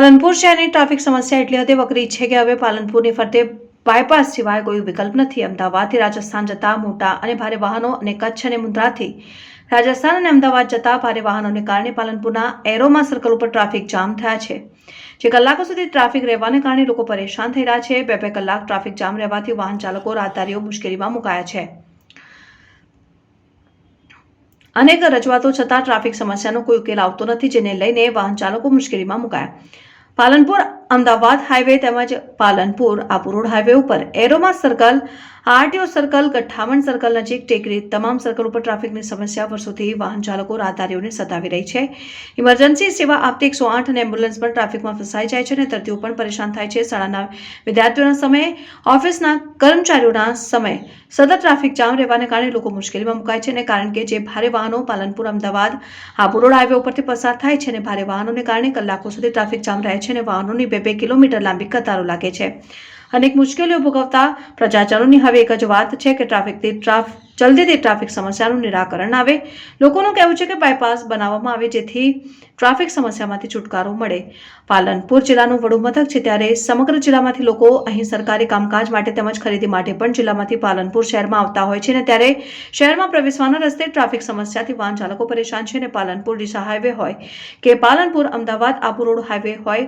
પાલનપુર શહેરની ટ્રાફિક સમસ્યા એટલી હદે વકરી છે કે હવે પાલનપુરની ફરતે બાયપાસ સિવાય કોઈ વિકલ્પ નથી. અમદાવાદથી રાજસ્થાન જતા મોટા અને ભારે વાહનો અને કચ્છ અને મુંદ્રાથી રાજસ્થાન અને અમદાવાદ જતા ભારે વાહનોને કારણે પાલનપુરના એરોમા સર્કલ ઉપર ટ્રાફિક જામ થયા છે. જે કલાકો સુધી ટ્રાફિક રહેવાને કારણે લોકો પરેશાન થઈ રહ્યા છે. બે બે કલાક ટ્રાફિક જામ રહેવાથી વાહન ચાલકો રાહદારીઓ મુશ્કેલીમાં મુકાયા છે. અનેક રજૂઆતો છતાં ટ્રાફિક સમસ્યાનો કોઈ ઉકેલ આવતો નથી, જેને લઈને વાહન ચાલકો મુશ્કેલીમાં મુકાયા. પાલનપુર અમદાવાદ હાઈવે તેમજ પાલનપુર આબુ રોડ હાઈવે ઉપર aroma circle RTO circle ગઠ્ઠાવણ circle નજીક ટેકરી, તમામ સર્કલ ઉપર ટ્રાફિકની સમસ્યા, વર્ષોથી વાહન ચાલકો રાહદારીઓને સતાવી રહી છે. ઇમરજન્સી સેવા આપતી એકસો આઠ અને એમ્બ્યુલન્સ પણ ટ્રાફિકમાં ફસાઈ જાય છે અને દર્દીઓ પણ પરેશાન થાય છે. શાળાના વિદ્યાર્થીઓના સમયે, ઓફિસના કર્મચારીઓના સમયે સતત ટ્રાફિક જામ રહેવાને કારણે લોકો મુશ્કેલીમાં મુકાય છે અને કારણ કે જે ભારે વાહનો પાલનપુર, અમદાવાદ આ રોડ હાઈવે ઉપરથી પસાર થાય છે અને ભારે વાહનોને કારણે કલાકો સુધી ટ્રાફિક જામ રહે છે અને વાહનોની બે બે કિલોમીટર લાંબી કતારો લાગે છે. અનેક મુશ્કેલીઓ ભોગવતા પ્રજાજનોની હવે એક જ વાત છે કે ટ્રાફિકથી ટ્રાફ, જલ્દીથી ટ્રાફિક સમસ્યાનું નિરાકરણ આવે. લોકોનું કહેવું છે કે બાયપાસ બનાવવામાં આવે જેથી ટ્રાફિક સમસ્યામાંથી છુટકારો મળે. પાલનપુર જિલ્લાનું વડું મથક છે ત્યારે સમગ્ર જિલ્લામાંથી લોકો અહીં સરકારી કામકાજ માટે તેમજ ખરીદી માટે પણ જિલ્લામાંથી પાલનપુર શહેરમાં આવતા હોય છે અને ત્યારે શહેરમાં પ્રવેશવાના રસ્તે ટ્રાફિક સમસ્યાથી વાહન ચાલકો પરેશાન છે અને પાલનપુર ડીસા હાઈવે હોય. કે પાલનપુર અમદાવાદ આબુ રોડ હાઈવે હોય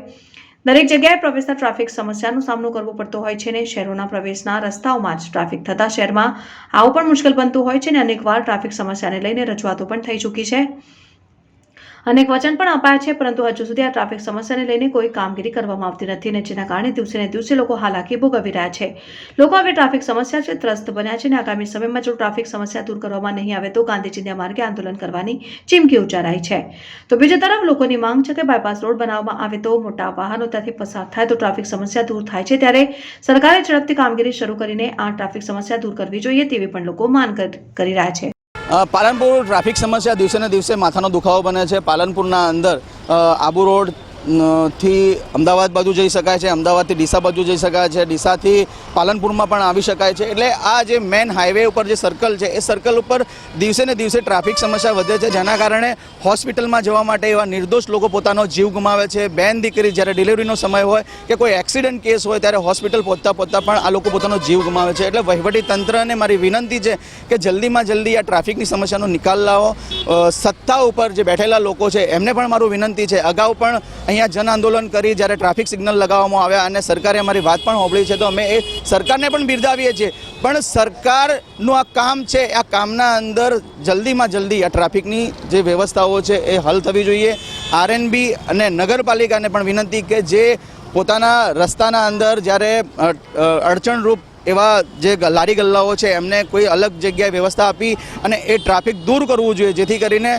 દરેક જગ્યાએ પ્રવેશતા ટ્રાફિક સમસ્યાનો સામનો કરવો પડતો હોય છે ને શહેરોના પ્રવેશના રસ્તાઓમાં જ ટ્રાફિક થતા શહેરમાં આવું પણ મુશ્કેલ બનતું હોય છે ને અનેકવાર ટ્રાફિક સમસ્યાને લઈને રજૂઆતો પણ થઈ ચૂકી છે. અનેક વચન પણ અપાયા છે, પરંતુ હજુ સુધી આ ટ્રાફિક સમસ્યાને લઈને કોઈ કામગીરી કરવામાં આવતી નથી અને જેના કારણે દિવસે ને દિવસે લોકો હાલાકી ભોગવી રહ્યા છે. લોકો હવે ટ્રાફિક સમસ્યા છે, ત્રસ્ત બન્યા છે અને આગામી સમયમાં જો ટ્રાફિક સમસ્યા દૂર કરવામાં નહીં આવે તો ગાંધીજીના માર્ગે આંદોલન કરવાની ચીમકી ઉચ્ચારાઈ છે. તો બીજી તરફ લોકોની માંગ છે કે બાયપાસ રોડ બનાવવામાં આવે તો મોટા વાહનો ત્યાંથી પસાર થાય તો ટ્રાફિક સમસ્યા દૂર થાય છે, ત્યારે સરકારે ઝડપથી કામગીરી શરૂ કરીને આ ટ્રાફિક સમસ્યા દૂર કરવી જોઈએ તેવી પણ લોકો માંગ કરી રહ્યા છે. પાલનપુર ટ્રાફિક સમસ્યા દિવસે ને દિવસે માથાનો દુખાવો બને છે. પાલનપુરના અંદર આબુ રોડ થી અમદાવાદ બાજુ જઈ શકાય છે, અમદાવાદથી ડીસા બાજુ જઈ શકાય છે, ડીસાથી પાલનપુરમાં પણ આવી શકાય છે. એટલે આ જે મેન હાઈવે ઉપર જે સર્કલ છે, એ સર્કલ ઉપર દિવસે ને દિવસે ટ્રાફિક સમસ્યા વધે છે. જેના કારણે હોસ્પિટલમાં જવા માટે એવા નિર્દોષ લોકો પોતાનો જીવ ગુમાવે છે. બેન દીકરી જ્યારે ડિલિવરીનો સમય હોય કે કોઈ એક્સિડન્ટ કેસ હોય ત્યારે હોસ્પિટલ પહોંચતા પહોંચતા પણ આ લોકો પોતાનો જીવ ગુમાવે છે. એટલે વહીવટી તંત્રને મારી વિનંતી છે કે જલ્દીમાં જલ્દી આ ટ્રાફિકની સમસ્યાનો નિકાલ લાવો. સત્તા ઉપર જે બેઠેલા લોકો છે, એમને પણ મારું વિનંતી છે. અગાઉ પણ અહીંયા જન આંદોલન કરી, જ્યારે ટ્રાફિક સિગ્નલ લગાવવામાં આવ્યા અને સરકારે અમારી વાત પણ સાંભળી છે, તો અમે એ સરકારને પણ બિરદાવીએ છીએ. પણ સરકારનું આ કામ છે, આ કામના અંદર જલ્દીમાં જલ્દી આ ટ્રાફિકની જે વ્યવસ્થાઓ છે, એ હલ થવી જોઈએ. આરએનબી અને નગરપાલિકાને પણ વિનંતી કે જે પોતાના રસ્તાના અંદર જ્યારે અડચણરૂપ એવા જે લારી ગલ્લાઓ છે, એમને કોઈ અલગ જગ્યાએ વ્યવસ્થા આપી અને એ ટ્રાફિક દૂર કરવું જોઈએ, જેથી કરીને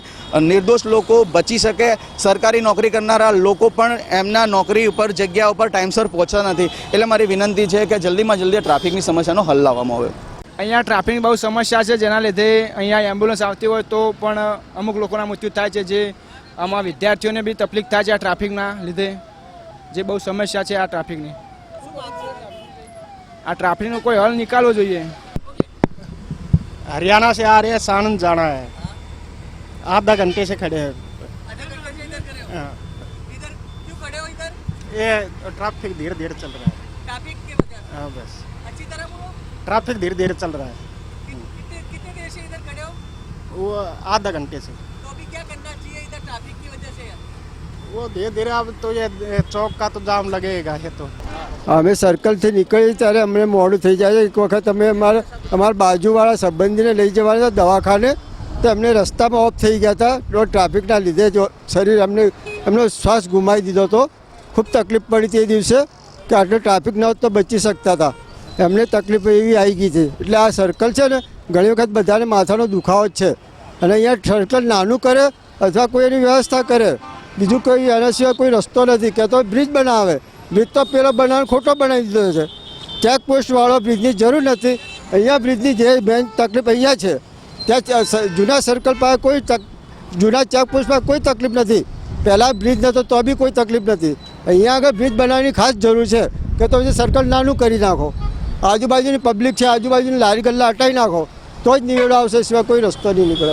નિર્દોષ લોકો બચી શકે. સરકારી નોકરી કરનારા લોકો પણ એમના નોકરી ઉપર, જગ્યા ઉપર ટાઈમસર પહોંચતા નથી. એટલે મારી વિનંતી છે કે જલ્દીમાં જલ્દી ટ્રાફિકની સમસ્યાનો હલ લાવવામાં આવે. અહીંયા ટ્રાફિક બહુ સમસ્યા છે. જેના લીધે અહીંયા એમ્બ્યુલન્સ આવતી હોય તો પણ અમુક લોકોના મૃત્યુ થાય છે, જે આમાં વિદ્યાર્થીઓને બી તકલીફ થાય છે આ ટ્રાફિકના લીધે. જે બહુ સમસ્યા છે આ ટ્રાફિકની. આ ટ્રાફિકનો કોઈ હલ નીકાળવો જોઈએ हरियाणा से आ रहे हैं सानंद जाना है आधा घंटे से खड़े हैं हाँ। इधर क्यों खड़े हो इधर ये ट्रैफिक धीरे धीरे चल रहा है ट्रैफिक के वजह हाँ बस से अच्छी तरह बोलो ट्रैफिक धीरे धीरे चल रहा है कि- कितने कितने देर से इधर खड़े हो वो आधा घंटे से तो अभी क्या करना चाहिए इधर ट्रैफिक की वजह से वो धीरे धीरे अब तो ये चौक का तो जाम लगेगा ये तो અમે સર્કલથી નીકળીએ ત્યારે અમને મોડું થઈ જાય છે. એક વખત અમે અમારા અમારા બાજુવાળા સંબંધીને લઈ જવાના હતા દવાખાને. તો એમને રસ્તામાં ઓફ થઈ ગયા હતા. તો ટ્રાફિકના લીધે જો શરીર અમને એમનો શ્વાસ ગુમાવી દીધો હતો. ખૂબ તકલીફ પડી તે દિવસે કે આટલો ટ્રાફિક ન હોત તો બચી શકતા હતા. એમને તકલીફ એવી આવી ગઈ હતી. એટલે આ સર્કલ છે ને ઘણી વખત બધાને માથાનો દુખાવો જ છે. અને અહીંયા સર્કલ નાનું કરે અથવા કોઈ એની વ્યવસ્થા કરે. બીજું કોઈ એના સિવાય કોઈ રસ્તો નથી. કે તો બ્રિજ બનાવે. બ્રિજ તો પેલો બનાવ ખોટો બનાવી દીધો છે. ચેકપોસ્ટવાળો બ્રિજની જરૂર નથી. અહીંયા બ્રિજની જે મેન તકલીફ અહીંયા છે. ત્યાં જૂના સર્કલ પાસે કોઈ તક, જૂના ચેક પોસ્ટમાં કોઈ તકલીફ નથી. પહેલાં બ્રિજ નહોતો તો બી કોઈ તકલીફ નથી. અહીંયા આગળ બ્રિજ બનાવવાની ખાસ જરૂર છે કે તો જે સર્કલ નાનું કરી નાખો. આજુબાજુની પબ્લિક છે, આજુબાજુની લારી ગલ્લા હટાવી નાખો. તો જ નિવેડો આવશે, સિવાય કોઈ રસ્તો નહીં નીકળે.